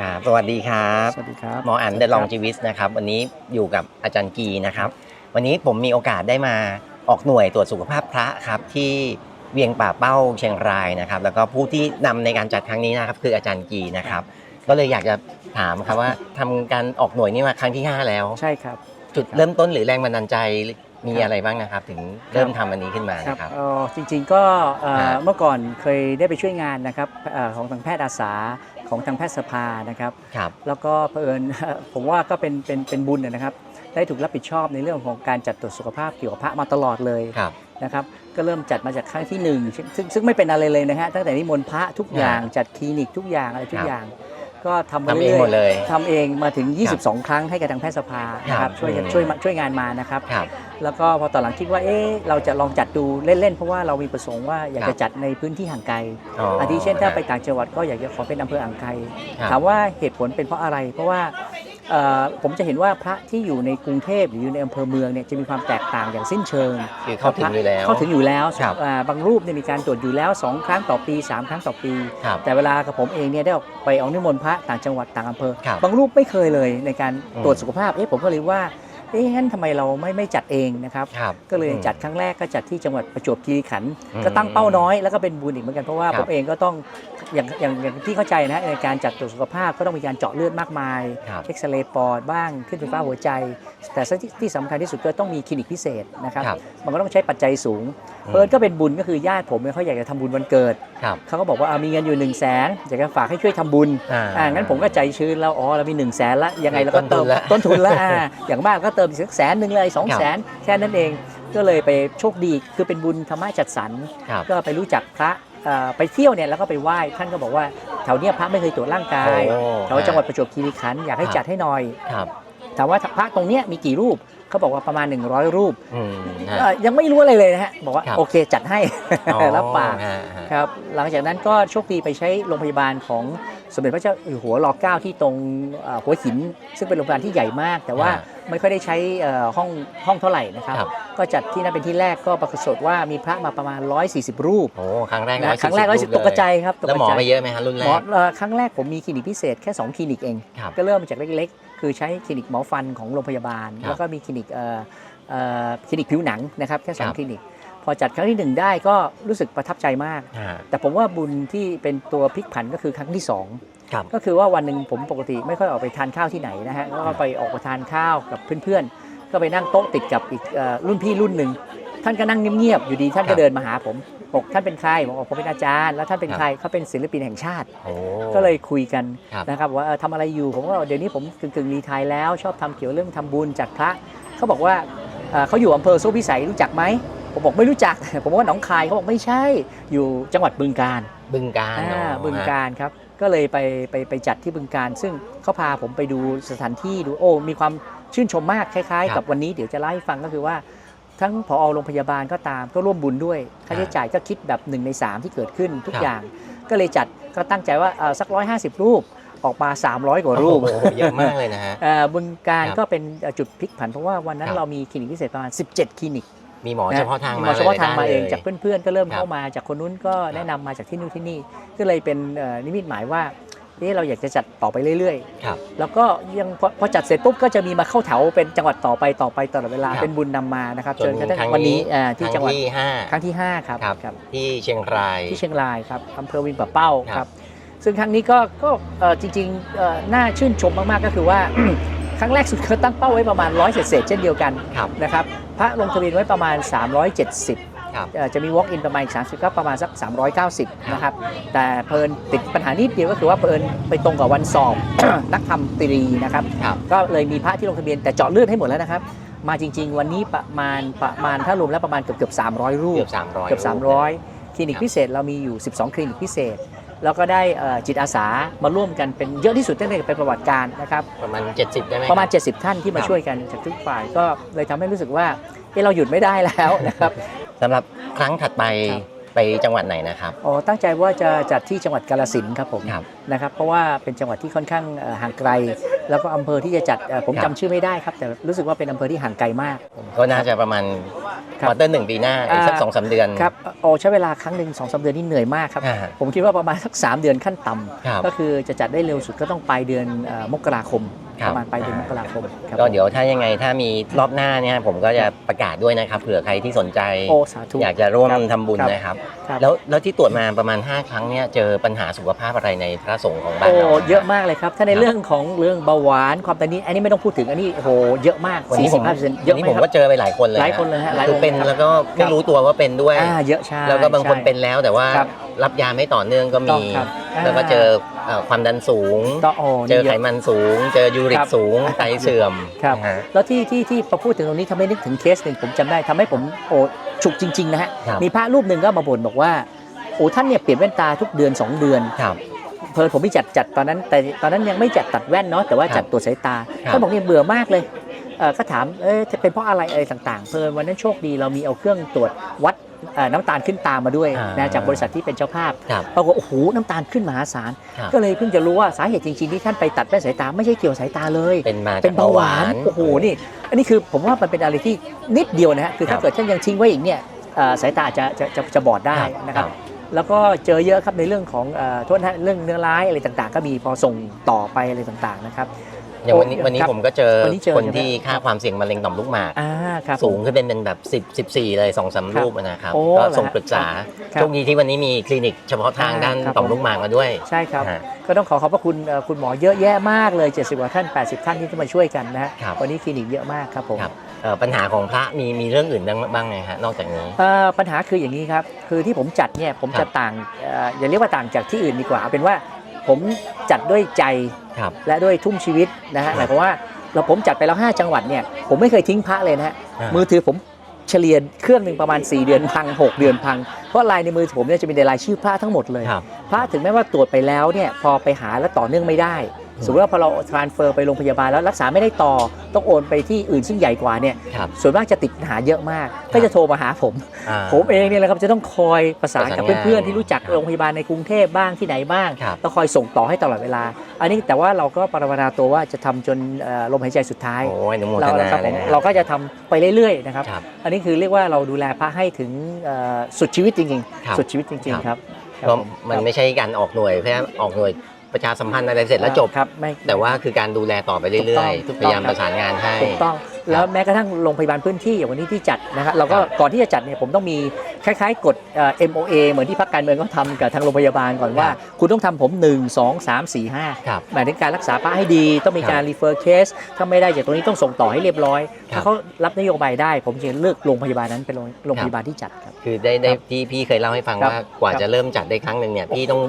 ครับสวัสดีครับสวัสดีครับหมออันเดลองจีวิสนะครับวันนี้อยู่กับอาจารย์กีนะครับ วันนี้ผมมีโอกาสได้มาออกหน่วยตรวจสุขภาพพระครับที่เวียงป่าเป้าเชียงรายนะครับ แล้วก็ผู้ที่นำในการจัดครั้งนี้นะครับคืออาจารย์กีนะครับ ก็เลยอยากจะถามครับว่าทำการออกหน่วยนี่มาครั้งที่ 5 แล้ว ใช่ครับ จุดเริ่มต้นหรือแรงบันดาลใจมีครับอะไรบ้างนะครับ ถึงเริ่มทำอันนี้ขึ้นมาครับนะครับเอ่อจริงๆก็เอ่อฮะเมื่อก่อนเคยได้ไปช่วยงานนะครับเอ่อของทางแพทย์อาสา ของทางแพทยสภานะครับ ครับ แล้วก็เผอิญ ผมว่าก็เป็นเป็นเป็นบุญนะครับ ได้ถูกรับผิดชอบในเรื่องของการจัดตรวจสุขภาพเกี่ยวกับพระมาตลอดเลยครับ นะครับ ก็เริ่มจัดมาจากครั้งที่หนึ่งซึ่งซึ่งซึ่งไม่เป็นอะไรเลยนะฮะตั้งแต่นิมนต์พระทุกอย่างฮะจัดคลินิกทุกอย่างอะไรทุคกรับอย่าง ก็ทำมาทำเองรื่ยๆหมดเลยทำเองมาถึงครับ22 ครั้งให้กับทางแพทยสภานะคครัรับบช่วยอืม ช่วยมาช่วยงานมานะครับ ครับ แล้วก็พอตอนหลังคิดว่าเอ๊ะเราจะลองจัดดูเล่นๆ เพราะว่าเรามีประสงค์ว่าอยากครัจะบจัดในพื้นที่ห่างไกลอ๋ออาทิเช่นถ้าไปต่างจังหวัดก็อยากจะขอเป็นอำเภออ่างไกล ครับ ถามว่าเหตุผลเป็นเพราะอะไร เพราะว่าเอ่อ ผมจะเห็นว่าพระที่อยู่ในกรุงเทพหรืออยู่ในอำเภอเมืองเนี่ยจะมีความแตกต่างอย่างสิ้นเชิงคือเข้าถึงอยู่แล้วเข้าถึงอยู่แล้วครับอ่าบางรูปเนี่ยมีการตรวจอยู่แล้ว 2 ครั้งต่อปี 3 ครั้งต่อปีครับแต่เวลากับผมเองเนี่ยได้ออกไปออกนิมนต์พระต่างจังหวัดต่างอำเภอครับบางรูปไม่เคยเลยในการอืมตรวจสุขภาพเอ๊ะผมก็เลยว่า เอ๊ะงั้นทำไมเราไม่ไม่จัดเองนะครับครับก็เลยอืมจัดครั้งแรกก็จัดที่จังหวัดประจวบคีรีขันธ์อืมก็ตั้งเป้าน้อยแล้วก็เป็นบุญอีกเหมือนกันเพราะว่าครับผมเองก็ต้องอย่างอย่างอย่างที่เข้าใจนะในการจัดตรวจสุขภาพก็ต้องมีการเจาะเลือดมากมายครับเอ็กซเรย์ปอดบ้างขึ้นไฟฟ้าหัวใจ แต่ที่ที่สำคัญที่สุดก็ต้องมีคลินิกพิเศษนะครับครับ มันก็ต้องใช้ปัจจัยสูงอืมเพิร์นก็เป็นบุญก็คือญาติผมเนี่ยเขาอยากจะทำบุญวันเกิด ครับเขาก็บอกว่าเอามีเงินอยู่1นึ่งแสนอยากจะฝากให้ช่วยทำบุญอ่า อ่างั้นผมก็ใจชื้นแล้วอ๋อเรามี1นึ่งแสนละยังไงเราก็เติมต้ต้นนทุทุนนละละอ่าอย่างมากก็เติมอีกสักแสนหนึ่งเลยสองแสนแค่นั้นเองก็เลยไปโชคดีคือเป็นบุญธรรมะจัดสรรครับก็ไปรู้จักพระเอ่อไปเที่ยวเนี่ยแล้วก็ไปไหว้ท่านก็บอกว่าแถวเนี้ยพระไม่เคยตรวจร่างกายโอ้แถวจังหวัดประจวบคีรีขันธ์อยากให้ครับจัดให้หน่อยครับ ถามว่าพระตรงเนี้ยมีกี่รูปเขาบอกว่าประมาณ 100 รูปอืมฮะ เอ่อยังไม่รู้อะไรเลยนะฮะบอกว่าครับ โอเคจัดให้ อ๋อรับปากฮะฮะ ครับหลังจากนั้นก็โชคดีไปใช้โรงพยาบาลของสมเด็จพระเจ้าอยู่หัวรอเก้าที่ตรงเอ่อหัวหิน ซึ่งเป็นโรงพยาบาลที่ใหญ่มาก แต่ว่าฮะไม่ค่อยได้ใช้เอ่อห้องห้องเท่าไหร่นะครับครับ ก็จัดที่นั่นเป็นที่แรกก็ปรากฏว่ามีพระมาประมาณ 140 รูปโอ้ครั้งแรกนะ140ครั้งแรกร้อยสิบรูตปกใจครับตกแล้วหมอใจ ไปเยอะไหมฮะรุ่นแรหมอก เอ่อครั้งแรกผมมีคลินิกพิเศษแค่ 2 คลินิกเอง ครับก็เริ่มมาจากเล็ก ๆ คือใช้คลินิกหมอฟันของโรงพยาบาลครับแล้วก็มีคลินิกเอ่อเอ่อคลินิกผิวหนังนะครับแค่สองครับคลินิก พอจัดครั้งที่หนึ่งได้ก็รู้สึกประทับใจมากฮะแต่ผมว่าบุญที่เป็นตัวพลิกผันก็คือครั้งที่สองครับก็คือว่าวันหนึ่งผมปกติไม่ค่อยออกไปทานข้าวที่ไหนนะฮะก็ไปออกไปทานข้าวกับเพื่อนๆ ก็ไปนั่งโต๊ะติดกับอีกเอ่อรุ่นพี่รุ่นหนึ่งท่านก็นั่งเงียบๆอยู่ดีท่านครัก็บเดินมาหาผม บอกท่านเป็นใครบอกว่าผมเป็นอาจารย์ แล้วท่านเป็นครับใครเขาเป็นศิลปินแห่งชาติ โอ้ ก็เลยคุยกันครับนะครับว่าเออทำอะไรอยู่ผมก็บอกเดี๋ยวนี้ผมกึ่งกึ่งๆรีไทายแล้ว ชอบทำเกี่ยวเรื่องทำบุญจากพระเขาบอกว่าเอ่อเขาอยู่อำเภอโซ่พิสัยรู้จักไหมผมบอกไม่รู้จัก ผมบอกว่าหนองคายเขาบอกไม่ใช่อยู่จังหวัดบึงกาฬบึงการอ่าอ๋อบึงฮะการครับก็เลยไปไปไปจัดที่บึงการ ซึ่งเขาพาผมไปดูสถานที่ดูโอ้มีความชื่นชมมากคล้ายครัๆบกับวันนี้เดี๋ยวจะเล่าให้ฟังก็คือว่า ทั้งผอโรงพยาบาลก็ตามก็ร่วมบุญด้วย ค่าใช้จ่ายก็คิดแบบหนึ่งในสามที่เกิดขึ้นทุกครับอย่าง ก็เลยจัดก็ตั้งใจว่าเอ่อสักร้อยห้าสิบรูปออกมา 300 กว่ารูปโอ้โหเยอะมากเลยนะฮะเอ่อบึงการครับก็เป็นเอ่อจุดพลิกผันเพราะว่าวันนั้คนรับเรามีคลินิกพิเศษประมาณ 17 คลินิก มีหมอเฉพาะทางหมมาอเฉพาะทางมาเองลยจากเพื่อนๆ ก็เริ่มครับเข้ามาจากคนนู้นก็แนะนำมาจากที่นู่นที่นี่ ก็เลยเป็นเอ่อนิมิตหมายว่า เอ๊ะเราอยากจะจัดต่อไปเรื่อยครับๆแล้วก็ยังพอพอจัดเสร็จปุ๊บก็จะมีมาเข้าแถวเป็นจังหวัดต่อไปต่อไปตลอดเวลาครับเป็นบุญนำมานะครับจนจนกระทั่งครั้งวันนี้นี้เอ่อที่ครั้จังหวัดที่ห้าครั้งที่5ครับครับครับ ที่เชียงราย ที่เชียงรายครับอำเภอวินป่าเป้าครับครับซึ่งครั้งนี้ก็ก็เอ่อจริงๆเอ่อน่าชื่นชมมาก ๆ ก็คือว่า ครั้งแรกสุดเขาตั้งเป้าไว้ประมาณร้อยเศษๆเช่นเดียวกันครับ นะครับ พระลงทะเบียนไว้ประมาณ 370 ครับเอ่อจะมี walk in ประมาณอีก30ก็ประมาณสัก 390 นะครับ แต่เพลินติดปัญหานิดเดียวก็คือว่าเพลินไปตรงกับวันสอบ นักธรรมตรีนะครับครับ ก็เลยมีพระที่ลงทะเบียนแต่เจาะเลือดให้หมดแล้วนะครับ มาจริง ๆ วันนี้ประมาณประมาณถ้ารวมแล้วประมาณเกือบเกือบ300 รูปเกือบสามร้อยเกือบ300 คลินิกพิเศษเรามีอยู่ 12 คลินิกพิเศษแล้วก็ได้เอ่อจิตอาสามาร่วมกันเป็นเยอะที่สุดตั้งแต่เป็นประวัติการนะครับประมาณ 70 ได้ไหมประมาณคบ70 ท่านที่มาครับช่วยกันจากทุกฝ่ายก็เลยทำให้รู้สึกว่าเอะเราหยุดไม่ได้แล้วนะครับ สำหรับครั้งถัดไปครับ ไปจังหวัดไหนนะครับ อ๋อตั้งใจว่าจะจัดที่จังหวัดกาฬสินธุ์ครับผมครับนะครับ เพราะว่าเป็นจังหวัดที่ค่อนข้างเอ่อห่างไกล แล้วก็อำเภอที่จะจัดเอ่อผมครับจำชื่อไม่ได้ครับ แต่รู้สึกว่าเป็นอำเภอที่ห่างไกลมาก ก็น่าจะประมาณครับควอเตอร์หนึ่งปีหน้าอีกสักอ่า สองสามเดือนครับโอ้ใช้เวลาครั้งหนึ่งสองสามเดือนนี่เหนื่อยมากครับ อ่าผมคิดว่าประมาณสัก 3 เดือนขั้นต่ำครับ ก็คือจะจัดได้เร็วสุดก็ต้องปลายเดือนเอ่อมกราคม ครับ ประมาณปลายเดือนมกราคมครับก็เดี๋ยวถ้ายังไงถ้ามีรอบหน้าเนี่ยผมก็จะประกาศด้วยนะครับเผื่อใครที่สนใจ โอ้สาธุ อยากจะร่วมครับทำบุญครับนะครับ ครับ แล้วแล้วที่ตรวจมาประมาณ 5 ครั้งเนี่ยเจอปัญหาสุขภาพอะไรในพระสงฆ์ของบ้านโอ้เราเยอะมากเลยครับ ถ้าในครับเรื่องของเรื่องเบาหวานความดันนี้ อันนี้ไม่ต้องพูดถึงอันนี้โอ้โหเยอะมากวันนี้ผม45%เยวัอะนนี้ไหมผมครัก็บเจอไปหลายคนเลยหลายคนเลยฮะหลายคือเป็นองค์ครับแล้วก็คไม่รับรู้ตัวว่าเป็นด้วย อ่าเยอะใช่แล้วก็บางคนใช่ เป็นแล้วแต่ว่าครับรับยาไม่ต่อเนื่องก็ต้มีองครับ แล้วก็อ่าเจอเอ่อความดันสูง ต่อโอ้เจอนี่ไขยะ มันสูง เจอยูริกครับสูงไตเสื่อมครับนะฮะ แล้วที่ที่ที่พอพูดถึงตรงนี้ทำให้นึกถึงเคสหนึ่งผมจำได้ทำให้ผมโอ้ฉุกจริงๆนะฮะครับ มีพระรูปหนึ่งก็มาบ่นบอกว่าโอ้ท่านเนี่ยเปลี่ยนแว่นตาทุกเดือน 2 เดือน ครับ เพลินผมไม่จัดจัดตอนนั้นแต่ตอนนั้นยังไม่จัดตัดแว่นเนาะแต่ว่าครับจัดตรวจสายตาครับ ท่านบอกเนี่ยเบื่อมากเลยเอ่อก็ถามเอ๊ะจะเป็นเพราะอะไรอะไรต่างๆ เพลินวันนั้นโชคดีเรามีเอาเครื่องตรวจวัดเอ่อ น้ำตาลขึ้นตามมาด้วยอ่านนะจากบริษัทที่เป็นเจ้าภาพครับปรากฏโอ้โหน้ำตาลขึ้นมหาศาลครับก็เลยเพิ่งจะรู้ว่าสาเหตุจริงๆที่ท่านไปตัดแว่นสายตาไม่ใช่เกี่ยวสายตาเลย เป็นมาจเป็กนเบาหวานโอ้โหนี่ อันนี้คือผมว่ามันเป็นอะไรที่นิดเดียวนะฮะคือครัถ้าบเกิดท่านยังทิ้งไว้อีกเนี่ยเอ่อสายตาอาจจะจะจะจะบอดได้นะครับครับแล้วก็เจอเยอะครับในเรื่องของเอ่อโทษนะฮะเรื่องเนื้อร้ายอะไรต่างๆ ก็มีพอส่งต่อไปอะไรต่างๆนะครับ อย่างวันนี้โอ้วันนี้ครับผมก็เจอวันนี้เจอคนใช่ไหม ที่ค่าความเสี่ยงมะเร็งต่อมลูกหมาก อ่าครับ สูงขึ้นเป็นเป็นแบบ 10 14 เลยสองสามครับรูปนะครับ โอ้ก็ส่งเหรอฮะปรึกษาครับโชคดีที่วันนี้มีคลินิกเฉพาะทางอ่าด้านครับ ต่อมลูกหมากมาด้วยใช่ครับฮะ ก็ต้องขอขอบพระคุณเอ่อคุณหมอเยอะแยะมากเลย 70กว่าท่าน 80 ท่านที่มาช่วยกันนะฮะครับ วันนี้คลินิกเยอะมากครับผม ครับเอ่อปัญหาของพระมีมีเรื่องอื่นบ้างบ้างไหมฮะนอกจากนี้ เอ่อปัญหาคืออย่างนี้ครับ คือที่ผมจัดเนี่ยผมครัจะบต่างเอ่ออย่าเรียกว่าต่างจากที่อื่นดีกว่าเอาเป็นว่า ผมจัดด้วยใจครับ และด้วยทุ่มชีวิตนะฮะหมายความว่าเราผมจัดไปแล้ว 5 จังหวัดเนี่ยผมไม่เคยทิ้งพระเลยนะฮะอ่ามือถือผมเฉลี่ยเครื่องหนึ่งประมาณ 4 เดือนพัง 6 เดือนพัง เพราะลายในมือผมเนี่ยจะมีแต่ลายชื่อพระทั้งหมดเลยครับพระถึงแม้ว่าตรวจไปแล้วเนี่ยพอไปหาแล้วต่อเนื่องไม่ได้อืม สมมติว่าพอเราทรานเฟอร์ไปโรงพยาบาลแล้วรักษาไม่ได้ต่อต้องโอนไปที่อื่นซึ่งใหญ่กว่าเนี่ยครับส่วนมากจะติดปัญหาเยอะมาก ก็จะโทรมาหาผม อ่า ผมเองเนี่ยแหละครับจะต้องคอยประสานกับประสานงานเพื่อนๆที่รู้จักครับโรงพยาบาลในกรุงเทพบ้างที่ไหนบ้างครับแล้วคอยส่งต่อให้ตลอดเวลา อันนี้แต่ว่าเราก็ปรารถนาตัวว่าจะทำจนเอ่อลมหายใจสุดท้าย โอ้ยอนุโมทเรานาครับเลผยมนะเราก็จะทำไปเรื่อยๆนะครับ ครับ อันนี้คือเรียกว่าเราดูแลพระให้ถึงเอ่อสุดชีวิตจริงครับๆ สุดชีวิตจริง ๆ ครับครับก็ผมันไม่ใช่การออกหน่วยเพื่อออกหน่วย ประชาสัมพันธ์อะไรเสร็จแล้วจบ ครับไม่แต่ว่าคือการดูแลต่อไปเรื่อยถูกๆต้องพยายามประสานงานให้ ถูกต้องแล้วแม้กระทั่งโรงพยาบาลพื้นที่อย่างวันนี้ที่จัดนะครับเราก็ครับก่อนที่จะจัดเนี่ยผมต้องมีคล้ายๆกฎเอ่อ MOA เหมือนที่พรรคการเมืองเขาทำกับทางโรงพยาบาลก่อนว่า คุณต้องทำผม 1 2 3 4 5ครับหมายถึงการรักษาพระให้ดี ต้องมีการครับรีเฟอร์เคสถ้าไม่ได้จากตรงนี้ต้องส่งต่อให้เรียบร้อย ครับ ถ้าเขารับนโยบายได้ ผมจะเลือกโรงพยาบาลนั้นเป็นโรงโรงพยาบาลที่จัดครับ คือได้ได้ครับที่พี่เคยเล่าให้ฟังครับว่ากว่าครับจะเริ่มจัดได้ครั้งหนึ่งเนี่ยพี่ต้อง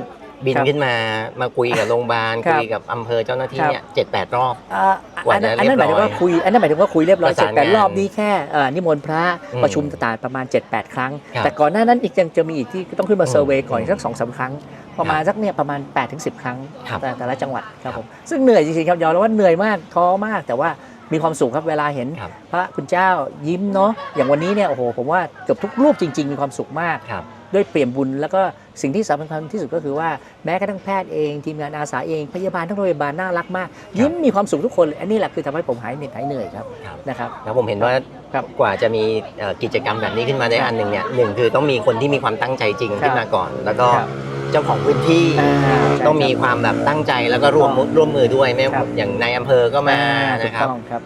บินครับขึ้นมามาคุยกับโรงพยาบาลครับ คุยกับอำเภอเจ้าหน้าที่ครับเนี่ยเจ็ดแปดรอบ อ่ากว่าอันนั้นจะอันนั้นหมายถึงว่าเรียบร้อยคุยอันนั้นหมายถึงว่าคุยเรียบร้อยประเสร็สาจนแต่งานรอบนี้แค่เอ่อนิมนต์พระอืมประชุมต่างๆประมาณ 7-8 ครั้ง ครับแต่ก่อนหน้านั้นอีกยังจะมีอีกที่ต้องขึ้นมาอืมเซอร์เวย์ก่อนอีกสักสองสามครั้ง ประมาณสักเนี่ยประมาณ 8-10 ครั้งครับ แต่แต่ละจังหวัดครับครับผมซึ่งเหนื่อยจริงๆครับยอมรับว่าเหนื่อยมากท้อมากแต่ว่ามีความสุขครับเวลาเห็นครับพระคุณเจ้ายิ้มเนาะอย่างวันนี้เนี่ยโอ้โหผมว่าเกือบทุกรูปจริง ๆ มีความสุขมาก ครับ ด้วยเปี่ยมบุญ แล้วก็สิ่งที่สำคัญที่สุดก็คือว่าแม้กระทั่งแพทย์เองทีมงานอาสาเองพยาบาลทั้งโรงพยาบาลน่ารักมาก ยิ้มมีความสุขทุกคนเลยอันนี้แหละคือทำให้ผมหายเหน็ดหายเหนื่อยครับครับนะครับแล้วผมเห็นว่าครับกว่าจะมีเอ่อกิจกรรมแบบนี้ขึ้นมาได้ครับอันหนึ่งเนี่ยหนึ่งคือต้องมีคนที่มีความตั้งใจจริงครับขึ้นมาก่อน แล้วก็ครับเจ้าของพื้นที่อ่าใช่ต้องมีครับความแบบตั้งใจแล้วก็ร่วมถูกต้องร่วมมือด้วยไม่ครับอย่างในายอำเภอก็มาอ่ถูกนะครับ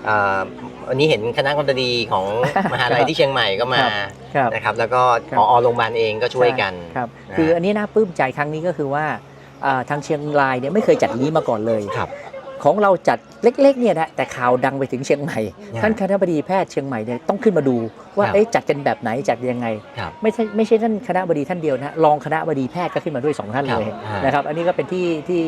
ต้องครับเอ่อวันนี้เห็นคณะกรรมการของมหาลัยที่เชียงใหม่ก็มาครับนะครับ แล้วก็ครับพอโรงพยาบาลเองก็ช่วยกันครับนะคืออันนี้น่าปลื้มใจครั้งนี้ก็คือว่าอ่าทางเชียงรายเนี่ยไม่เคยจัดอย่างนี้มาก่อนเลยครับของเราจัดเล็กๆเนี่ยนะแต่ข่าวดังไปถึงเชียงใหม่ครับท่านคณะบดีแพทย์เชียงใหม่เนี่ยต้องขึ้นมาดูว่าครับเอ๊ะจัดกันแบบไหนจัดยังไงครับไม่ใช่ไม่ใช่ท่านคณะบดีท่านเดียวนะรองคณะบดีแพทย์ก็ขึ้นมาด้วยสองท่านครับเลยอ่านนะครับอันนี้ก็เป็นที่ที่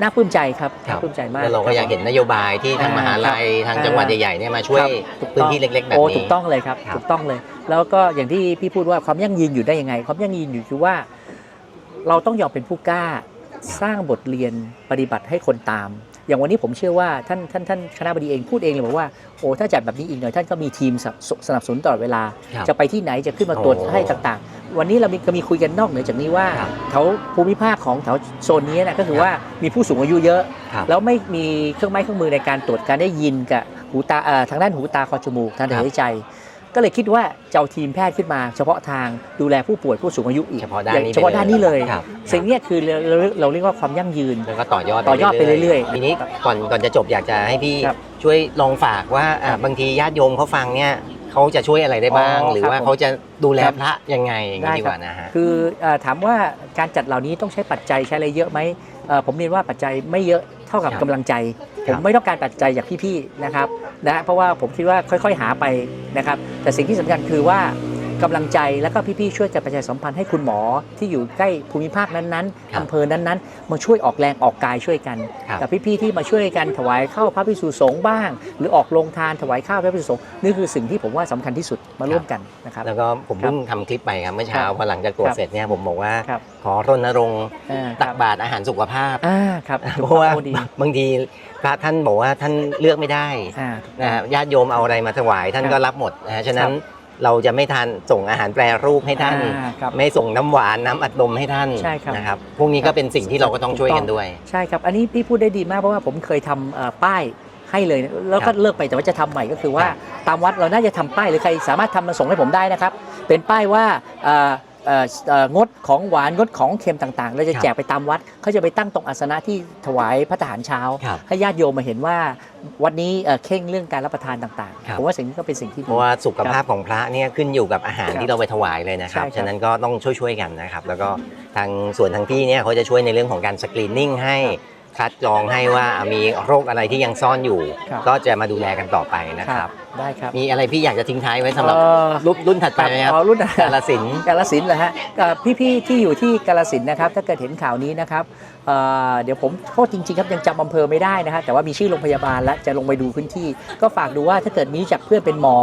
น่าปลื้มใจครับครัน่าบปลื้มใจมากแล้วเราก็อยากเห็นนโยบายที่ทางอ่ามหาลัยครับทางจังหวัดอ่าใหญ่ๆเนี่ยมาช่วยครับถูกพื้นต้องที่เล็กๆแบบโอ้นี้ถูกต้องเลยครับครับถูกต้องเลย แล้วก็อย่างที่พี่พูดว่าความยั่งยืนอยู่ได้ยังไง ความยั่งยืนอยู่คือว่า เราต้องยอมเป็นผู้กล้าสร้างบทเรียนปฏิบัติให้คนตาม อย่างวันนี้ผมเชื่อว่าท่านท่านท่านคณะบดีเองพูดเองเลยบอกว่าโอ้ถ้าจัดแบบนี้อีกหน่อยท่านก็มีทีมสนับสนับสนุนตลอดเวลา ครับจะไปที่ไหนจะขึ้นมาตรวจโอ้ให้ต่างๆ วันนี้เรามีก็มีคุยกันนอกเหนือจากนี้ว่าครับแถวภูมิภาคของแถวโซนนี้นะก็คือว่ามีผู้สูงอายุเยอะ ครับ แล้วไม่มีเครื่องไม้เครื่องมือในการตรวจการได้ยินกับหูตาเอ่อทางด้านหูตาคอจมูกทางเดินครับหายใจ ก็เลยคิดว่าจะเอาทีมแพทย์ขึ้นมาเฉพาะทางดูแลผู้ป่วยผู้สูงอายุอีกเฉพาะด้านนี้เฉพาะด้านนี้เลยครับ สิ่งเนี้ยคือเราเราเราเรียกว่าความยั่งยืน แล้วก็ต่อยอดต่อยอดไปเรื่อยๆทีนี้ก่อนก่อนจะจบอยากจะให้พี่ครับช่วยลองฝากว่าอะครับบางทีญาติโยมเขาฟังเนี่ยเขาจะช่วยอะไรได้บ้าง อ๋อหรือครับว่าผมเขาจะดูแลครับ พระยังไงอย่างนี้ได้ดีคกรับว่านะฮะ คือเอ่อถามว่าการจัดเหล่านี้ต้องใช้ปัจจัยใช้อะไรเยอะไหมเอ่อผมเรียนว่าปัจจัยไม่เยอะเท่ากับครับ กำลังใจค ผมไม่ต้องการปัจจัยจากพี่ๆนะครับนะเพราะว่าผมคิดว่าค่อย ๆ หาไปนะครับ แต่สิ่งที่สำคัญคือว่า กำลังใจแล้วก็พี่ๆช่วยกันประชาสัมพันธ์ให้คุณหมอที่อยู่ใกล้ภูมิภาคนั้นครับๆอำเภอนั้นๆ มาช่วยออกแรงออกกายช่วยกันครับกับพี่ๆที่มาช่วยกันถวายข้าวพระพิสุสงฆ์บ้าง หรือออกโรงทานถวายข้าวพระพิสุสงฆ์นี่คือสิ่งที่ผมว่าสำคัญที่สุดมาร่วมกันนะครับแล้วก็ผมเพิ่งทำคลิปไปครับเมื่อเช้าครับพอหลังจากตรวจครับเสร็จเนี่ยผมบอกว่าครับขอรณรงค์อ่าคตัรักบบาตรอาหารสุขภาพอ่าครับเพราะว่าโอ้ดีบางทีพระท่านบอกว่าท่านเลือกไม่ได้อ่านะฮะญาติโยมเอาอะไรมาถวายท่านครับก็รับหมดนะฮะฉะนั้นครับ เราจะไม่ทานส่งอาหารแปรรูปให้ท่าน อ่าครับไม่ส่งน้ำหวานน้ำอัดลมให้ท่านใช่ครับ นะครับพวกนี้ก็เป็นสิ่งที่เราก็ต้องช่วยกันด้วย ใช่ครับ อันนี้พี่พูดได้ดีมากเพราะว่าผมเคยทำเอ่อป้ายให้เลยนะแล้วคก็รับเลิกไปแต่ว่าจะทำใหม่ก็คือว่าครับตามวัดเราน่าจะทำป้ายหรือใครสามารถทำมาส่งให้ผมได้นะครับ เป็นป้ายว่าเอ่อเอ่อเอ่อ งดของหวานงดของเค็มต่างๆเราจะครับแจกไปตามวัดเขาจะไปตั้งตรงอาสนะที่ถวายพระทหารเช้าครับให้ญาติโยมมาเห็นว่าวัดนี้เอ่อเข่งเรื่องการรับประทานต่างครับๆผมว่าสิ่งนี้ก็เป็นสิ่งที่เพดีราะว่าสุขภาพของพระเนี่ยขึ้นอยู่กับอาหารครับที่เราไปถวายเลยนะครับใช่ครับฉะนั้นก็ต้องช่วยๆกันนะครับ แล้วก็ทางส่วนทางพี่เนี่ยเขาจะช่วยในเรื่องของการสกรีนนิ่งให้ คัดกรองให้ว่ามีโรคอะไรที่ยังซ่อนอยู่ ครับ ก็จะมาดูแลกันต่อไปนะครับ ได้ครับมีอะไรพี่อยากจะทิ้งท้ายไว้สำหรับเอ่อรุ่นรุ่นถัดไปไหมครับอ๋อรุ่นกาลสินธุ์ กาลสินธุ์เหรอฮะเอ่อพี่ๆที่อยู่ที่กาลสินธุ์นะครับ ถ้าเกิดเห็นข่าวนี้นะครับเอ่อเดี๋ยวผมโทษจริงๆครับยังจำอำเภอไม่ได้นะฮะแต่ว่ามีชื่อโรงพยาบาลแล้วจะลงไปดูพื้นที่ ก็ฝากดูว่าถ้าเกิดมีรู้จักเพื่อนเป็นหมอ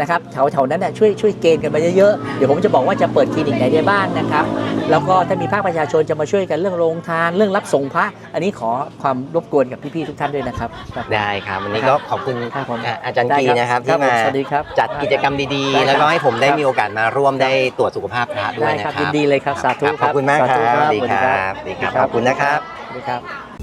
นะครับแถวๆนั้นน่ะช่วยช่วยเกณฑ์กันมาเยอะๆ เดี๋ยวผมจะบอกว่าจะเปิดคลินิกไหนได้บ้างนะครับ แล้วก็ถ้ามีภาคประชาชนจะมาช่วยกันเรื่องโรงทาน เรื่องรับส่งพระ อันนี้ขอความรบกวนกับพี่ๆทุกท่านด้วยนะครับครับได้ครับวันนี้ครัก็บขอบคุณครับผมอะอาจารย์ได้กีนะครับครัที่บผมมาสวัสดีครับจัดกิจกรรมดีได้ๆแล้วก็ให้ผมได้ครับมีโอกาสมาร่วมได้ตรวจสุขภาพพระด้วยได้นะคครัรับบยินดีเลยครับสาธุขอบคุณมากคสรับธุสวัสดีครับสวัสดีครับขอบคุณนะครับสวัสดีครับ